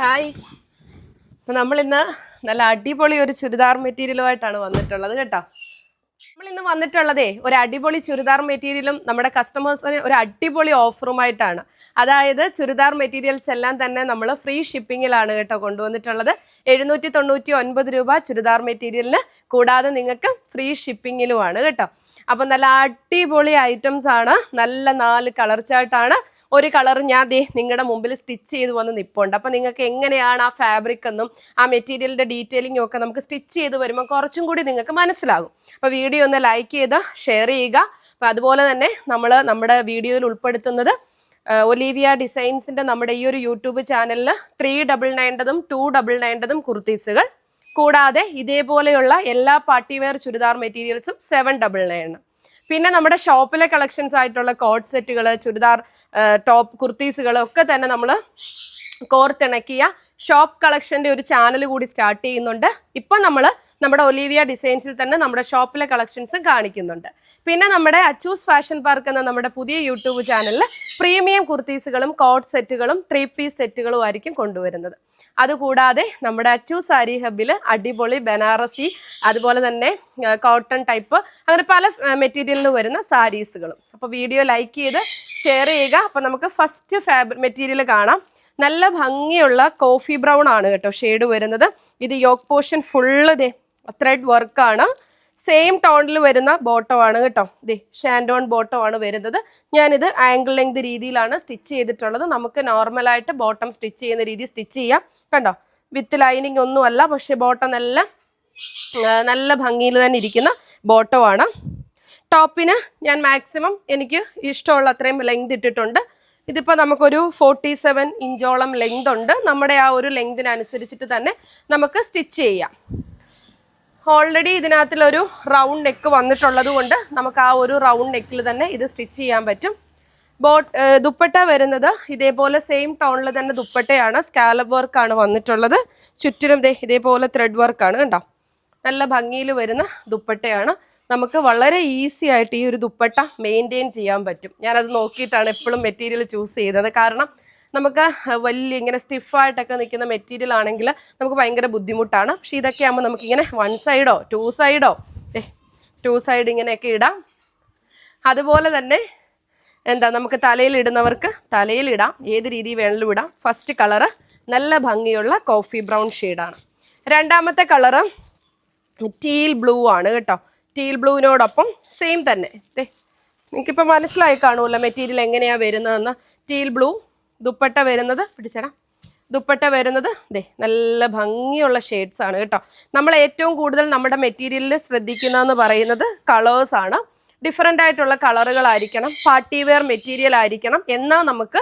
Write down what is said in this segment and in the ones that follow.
Hi. അപ്പൊ നമ്മളിന്ന് നല്ല അടിപൊളി ഒരു ചുരിദാർ മെറ്റീരിയലുമായിട്ടാണ് വന്നിട്ടുള്ളത് കേട്ടോ. നമ്മളിന്ന് വന്നിട്ടുള്ളതേ ഒരു അടിപൊളി ചുരിദാർ മെറ്റീരിയലും നമ്മുടെ കസ്റ്റമേഴ്സിന് ഒരു അടിപൊളി ഓഫറുമായിട്ടാണ്. അതായത് ചുരിദാർ മെറ്റീരിയൽസ് എല്ലാം തന്നെ നമ്മൾ ഫ്രീ ഷിപ്പിങ്ങിലാണ് കേട്ടോ കൊണ്ടുവന്നിട്ടുള്ളത്. എഴുന്നൂറ്റി തൊണ്ണൂറ്റി ഒൻപത് രൂപ ചുരിദാർ മെറ്റീരിയലിന് കൂടാതെ നിങ്ങൾക്ക് ഫ്രീ ഷിപ്പിങ്ങിലുമാണ് കേട്ടോ. അപ്പം നല്ല അടിപൊളി ഐറ്റംസ് ആണ് നല്ല നാല് കളർ ചാർട്ടാണ് ഒരു കളർ ഞാൻ ദേ നിങ്ങളുടെ മുമ്പിൽ സ്റ്റിച്ച് ചെയ്ത് വന്ന് നിൽപ്പുണ്ട് അപ്പം നിങ്ങൾക്ക് എങ്ങനെയാണ് ആ ഫാബ്രിക് എന്നും ആ മെറ്റീരിയലിന്റെ ഡീറ്റെയിലിംഗും ഒക്കെ നമുക്ക് സ്റ്റിച്ച് ചെയ്ത് വരുമ്പോൾ കുറച്ചും കൂടി നിങ്ങൾക്ക് മനസ്സിലാകും. അപ്പോൾ വീഡിയോ ഒന്ന് ലൈക്ക് ചെയ്ത് ഷെയർ ചെയ്യുക. അപ്പം അതുപോലെ തന്നെ നമ്മൾ നമ്മുടെ വീഡിയോയിൽ ഉൾപ്പെടുത്തുന്നത് ഒലീവിയ ഡിസൈൻസിന്റെ നമ്മുടെ ഈ ഒരു യൂട്യൂബ് ചാനലിൽ ത്രീ ഡബിൾ നയന്റെതും ടു ഡബിൾ നയന്റെതും കുർത്തീസുകൾ. കൂടാതെ ഇതേപോലെയുള്ള എല്ലാ പാർട്ടിവെയർ ചുരിദാർ മെറ്റീരിയൽസും സെവൻ ഡബിൾ നയൻ പിന്നെ നമ്മുടെ ഷോപ്പിലെ കളക്ഷൻസ് ആയിട്ടുള്ള കോട്ട് സെറ്റുകൾ ചുരിദാർ ടോപ്പ് കുർത്തീസുകൾ ഒക്കെ തന്നെ നമ്മൾ കോർത്തിണക്കിയ ഷോപ്പ് കളക്ഷന്റെ ഒരു ചാനൽ കൂടി സ്റ്റാർട്ട് ചെയ്യുന്നുണ്ട്. ഇപ്പം നമ്മൾ നമ്മുടെ ഒലീവിയ ഡിസൈൻസിൽ തന്നെ നമ്മുടെ ഷോപ്പിലെ കളക്ഷൻസ് കാണിക്കുന്നുണ്ട്. പിന്നെ നമ്മുടെ അച്ചൂസ് ഫാഷൻ പാർക്ക് എന്ന നമ്മുടെ പുതിയ യൂട്യൂബ് ചാനലിൽ പ്രീമിയം കുർത്തീസുകളും കോട്ട് സെറ്റുകളും ത്രീ പീസ് സെറ്റുകളും ആയിരിക്കും കൊണ്ടുവരുന്നത്. അതുകൂടാതെ നമ്മുടെ അച്ചു സാരി ഹബിൽ അടിപൊളി ബനാറസി അതുപോലെ തന്നെ കോട്ടൺ ടൈപ്പ് അങ്ങനെ പല മെറ്റീരിയലിൽ വരുന്ന സാരീസുകളും. അപ്പോൾ വീഡിയോ ലൈക്ക് ചെയ്ത് ഷെയർ ചെയ്യുക. അപ്പോൾ നമുക്ക് ഫസ്റ്റ് ഫാബ്രിക് മെറ്റീരിയൽ കാണാം. നല്ല ഭംഗിയുള്ള കോഫി ബ്രൗൺ ആണ് കേട്ടോ ഷെയ്ഡ് വരുന്നത്. ഇത് യോക്ക് പോർഷൻ ഫുള്ള് ദേ ത്രെഡ് വർക്കാണ് സെയിം ടോണിൽ വരുന്ന ബോട്ടോ ആണ് കേട്ടോ. ദേ ഷാൻഡോൺ ബോട്ടോ ആണ് വരുന്നത്. ഞാനിത് ആംഗിൾ ലെങ്ത് രീതിയിലാണ് സ്റ്റിച്ച് ചെയ്തിട്ടുള്ളത്. നമുക്ക് നോർമലായിട്ട് ബോട്ടം സ്റ്റിച്ച് ചെയ്യുന്ന രീതി സ്റ്റിച്ച് ചെയ്യാം. കണ്ടോ? വിത്ത് ലൈനിങ് ഒന്നുമല്ല പക്ഷെ ബോട്ടം നല്ല നല്ല ഭംഗിയിൽ തന്നെ ഇരിക്കുന്ന ബോട്ടോ ആണ്. ടോപ്പിന് ഞാൻ മാക്സിമം എനിക്ക് ഇഷ്ടമുള്ള അത്രയും ലെങ്ത് ഇട്ടിട്ടുണ്ട്. ഇതിപ്പോൾ നമുക്കൊരു ഫോർട്ടി സെവൻ ഇഞ്ചോളം ലെങ്ത് ഉണ്ട്. നമ്മുടെ ആ ഒരു ലെങ്തിനനുസരിച്ചിട്ട് തന്നെ നമുക്ക് സ്റ്റിച്ച് ചെയ്യാം. ഓൾറെഡി ഇതിനകത്തിലൊരു റൗണ്ട് നെക്ക് വന്നിട്ടുള്ളത് കൊണ്ട് നമുക്ക് ആ ഒരു റൗണ്ട് നെക്കിൽ തന്നെ ഇത് സ്റ്റിച്ച് ചെയ്യാൻ പറ്റും. ബോട്ട് ദുപ്പട്ട വരുന്നത് ഇതേപോലെ സെയിം ടോണിൽ തന്നെ ദുപ്പട്ടയാണ് സ്കാലപ്പ് വർക്കാണ് വന്നിട്ടുള്ളത്. ചുറ്റിനും ഇതേപോലെ ത്രെഡ് വർക്കാണ് കണ്ടോ? നല്ല ഭംഗിയിൽ വരുന്ന ദുപ്പട്ടയാണ്. നമുക്ക് വളരെ ഈസി ആയിട്ട് ഈ ഒരു ദുപ്പട്ട മെയിന്റെയിൻ ചെയ്യാൻ പറ്റും. ഞാനത് നോക്കിയിട്ടാണ് എപ്പോഴും മെറ്റീരിയൽ ചൂസ് ചെയ്തത്. കാരണം നമുക്ക് വലിയ ഇങ്ങനെ സ്റ്റിഫായിട്ടൊക്കെ നിൽക്കുന്ന മെറ്റീരിയൽ ആണെങ്കിൽ നമുക്ക് ഭയങ്കര ബുദ്ധിമുട്ടാണ്. പക്ഷേ ഇതൊക്കെ ആകുമ്പോൾ നമുക്കിങ്ങനെ വൺ സൈഡോ ടു സൈഡോ ടു സൈഡ് ഇങ്ങനെയൊക്കെ ഇടാം. അതുപോലെ തന്നെ എന്താ നമുക്ക് തലയിൽ ഇടാം. ഏത് രീതി വേണമെങ്കിലും ഇടാം. ഫസ്റ്റ് കളറ് നല്ല ഭംഗിയുള്ള കോഫി ബ്രൗൺ ഷെയ്ഡാണ് രണ്ടാമത്തെ കളറ് ടീൽ ബ്ലൂ ആണ് കേട്ടോ. ടീൽ ബ്ലൂവിനോടൊപ്പം സെയിം തന്നെ. ദേ നിങ്ങൾക്കിപ്പോൾ മനസ്സിലായി കാണുമല്ലോ മെറ്റീരിയൽ എങ്ങനെയാണ് വരുന്നതെന്ന്. ടീൽ ബ്ലൂ ദുപ്പട്ട വരുന്നത് പിടിച്ചടാ. ദുപ്പട്ട വരുന്നത് ദേ നല്ല ഭംഗിയുള്ള ഷെയ്ഡ്സ് ആണ് കേട്ടോ. നമ്മൾ ഏറ്റവും കൂടുതൽ നമ്മുടെ മെറ്റീരിയലിൽ ശ്രദ്ധിക്കുന്നതെന്ന് പറയുന്നത് കളേഴ്സ് ആണ്. ഡിഫറെന്റ് ആയിട്ടുള്ള കളറുകളായിരിക്കണം പാർട്ടി വെയർ മെറ്റീരിയൽ ആയിരിക്കണം. എന്നാൽ നമുക്ക്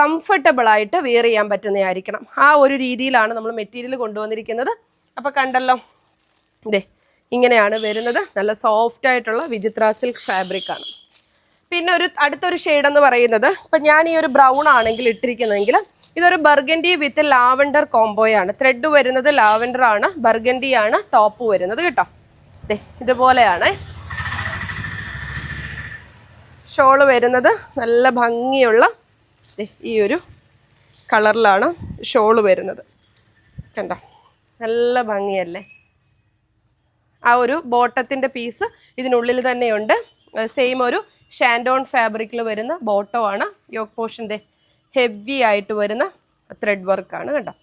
കംഫർട്ടബിൾ ആയിട്ട് വെയർ ചെയ്യാൻ പറ്റുന്നതായിരിക്കണം. ആ ഒരു രീതിയിലാണ് നമ്മൾ മെറ്റീരിയൽ കൊണ്ടുവന്നിരിക്കുന്നത്. അപ്പോൾ കണ്ടല്ലോ ഇങ്ങനെയാണ് വരുന്നത്. നല്ല സോഫ്റ്റ് ആയിട്ടുള്ള വിചിത്ര സിൽക്ക് ഫാബ്രിക് ആണ്. പിന്നെ ഒരു അടുത്തൊരു ഷെയ്ഡ് എന്ന് പറയുന്നത് ഇപ്പം ഞാൻ ഈ ഒരു ബ്രൗൺ ആണെങ്കിൽ ഇട്ടിരിക്കുന്നതെങ്കിൽ ഇതൊരു ബർഗൻഡി വിത്ത് ലാവൻഡർ കോംബോയാണ് ത്രെഡ് വരുന്നത് ലാവൻഡർ ആണ് ബർഗൻഡി ആണ് ടോപ്പ് വരുന്നത് കേട്ടോ. ദേ ഇതുപോലെയാണ്. ഷോൾ വരുന്നത് നല്ല ഭംഗിയുള്ള ഈ ഒരു കളറിലാണ് ഷോൾ വരുന്നത്. കണ്ടോ? നല്ല ഭംഗിയല്ലേ? ആ ഒരു ബോട്ടത്തിന്റെ പീസ് ഇതിനുള്ളിൽ തന്നെയുണ്ട്. സെയിം ഒരു ഷാൻഡോൺ ഫാബ്രിക്കിൽ വരുന്ന ബോട്ടോ ആണ് യോക്ക് പോർഷന്റെ ഹെവി ആയിട്ട് വരുന്ന ത്രെഡ് വർക്കാണ് കേട്ടോ.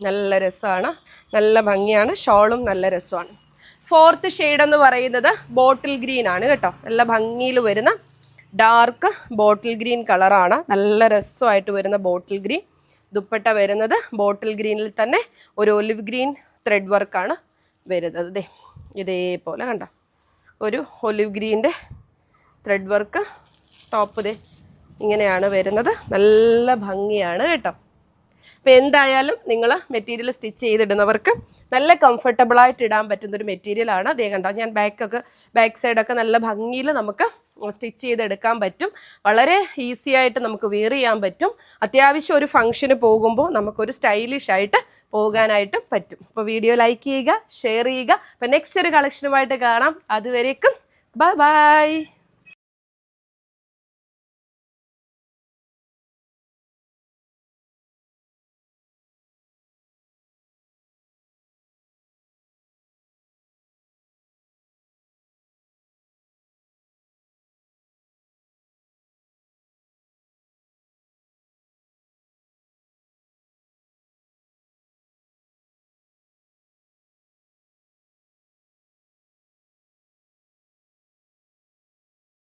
നല്ല രസമാണ്. നല്ല ഭംഗിയാണ്. ഷോളും നല്ല രസമാണ്. ഫോർത്ത് ഷെയ്ഡ് എന്ന് പറയുന്നത് ബോട്ടിൽ ഗ്രീൻ ആണ് കേട്ടോ. നല്ല ഭംഗിയിൽ വരുന്ന ഡാർക്ക് ബോട്ടിൽ ഗ്രീൻ കളറാണ് നല്ല രസമായിട്ട് വരുന്ന ബോട്ടിൽ ഗ്രീൻ ദുപ്പട്ട വരുന്നത് ബോട്ടിൽ ഗ്രീനിൽ തന്നെ ഒരു ഒലിവ് ഗ്രീൻ ത്രെഡ് വർക്കാണ് വരുന്നത്. ദേ ഇതേപോലെ കണ്ട. ഒരു ഒലിവ് ഗ്രീന്റെ ത്രെഡ് വർക്ക് ടോപ്പ് ദേ ഇങ്ങനെയാണ് വരുന്നത്. നല്ല ഭംഗിയാണ് കേട്ടോ. അപ്പോൾ എന്തായാലും നിങ്ങൾ മെറ്റീരിയൽ സ്റ്റിച്ച് ചെയ്തിടുന്നവർക്ക് നല്ല കംഫർട്ടബിളായിട്ട് ഇടാൻ പറ്റുന്നൊരു മെറ്റീരിയലാണ് അതേ കണ്ടോ ഞാൻ ബാക്കൊക്കെ ബാക്ക് സൈഡൊക്കെ നല്ല ഭംഗിയിൽ നമുക്ക് സ്റ്റിച്ച് ചെയ്തെടുക്കാൻ പറ്റും. വളരെ ഈസി ആയിട്ട് നമുക്ക് വെയർ ചെയ്യാൻ പറ്റും. അത്യാവശ്യം ഒരു ഫംഗ്ഷന് പോകുമ്പോൾ നമുക്കൊരു സ്റ്റൈലിഷ് ആയിട്ട് പോകാനായിട്ട് പറ്റും. അപ്പോൾ വീഡിയോ ലൈക്ക് ചെയ്യുക ഷെയർ ചെയ്യുക. അപ്പോൾ നെക്സ്റ്റ് ഒരു കളക്ഷനുമായിട്ട് കാണാം. അതുവരേക്കും ബൈ ബൈ